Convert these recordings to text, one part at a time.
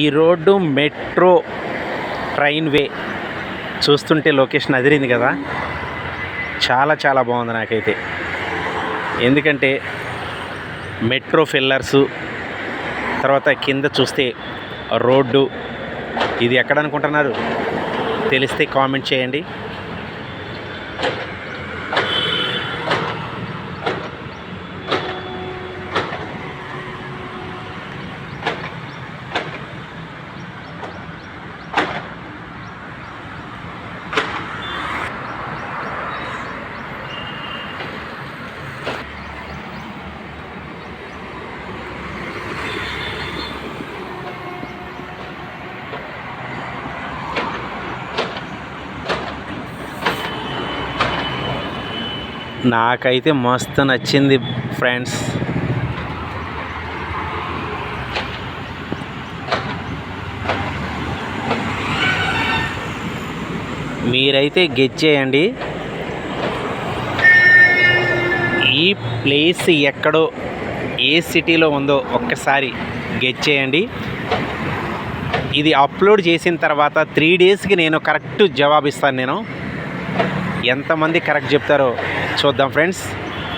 ఈ road metro train వే చూస్తుంటే location అదిరింది కదా. చాలా చాలా బాగుంది నాకైతే. ఎందుకంటే మెట్రో ఫిల్లర్సు తర్వాత కింద చూస్తే రోడ్డు ఇది ఎక్కడ అనుకుంటున్నారు? తెలిస్తే కామెంట్ చేయండి. నాకైతే మస్తు నచ్చింది ఫ్రెండ్స్. మీరైతే గెచ్చేయండి ఈ ప్లేస్ ఎక్కడో ఏ సిటీలో ఉందో ఒక్కసారి గెచ్చేయండి ఇది అప్లోడ్ చేసిన తర్వాత త్రీ డేస్కి నేను కరెక్ట్ జవాబిస్తాను నేను. ఎంతమంది కరెక్ట్ చెప్తారో చూద్దాం ఫ్రెండ్స్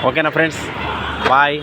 ఓకేనా ఫ్రెండ్స్ బాయ్